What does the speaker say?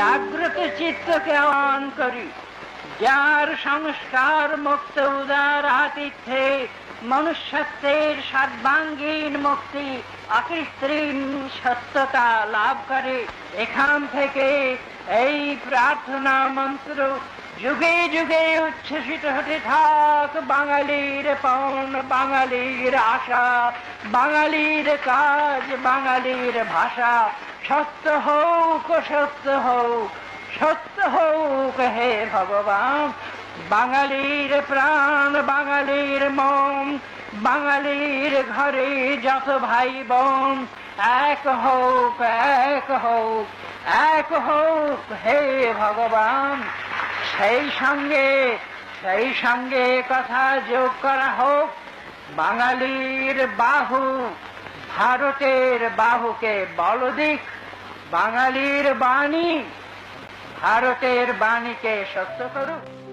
জাগ্রত চিত্তকে আহ্বান করি। যার সংস্কার মুক্ত উদার আতিথ্যে মনুষ্যত্বের সর্বাঙ্গীন মুক্তি অকৃত্রিম সত্যতা লাভ করে। এখান থেকে এই প্রার্থনা মন্ত্র যুগে যুগে উচ্ছ্বসিত হতে থাক বাঙালির পণ, বাঙালির আশা, বাঙালির কাজ, বাঙালির ভাষা। সত্য হোক সত্য হোক সত্য হোক হে ভগবান। বাঙালির প্রাণ, বাঙালির মন, বাঙালির ঘরে যত ভাই বোন, এক হোক এক হোক এক হোক হে ভগবান। সেই সঙ্গে সেই সঙ্গে কথা যোগ করা হোক। বাঙালির বাহু, ভারতের বাহুকে বল দিক। বাঙালির বাণী, ভারতের বাণীকে সত্য করুক।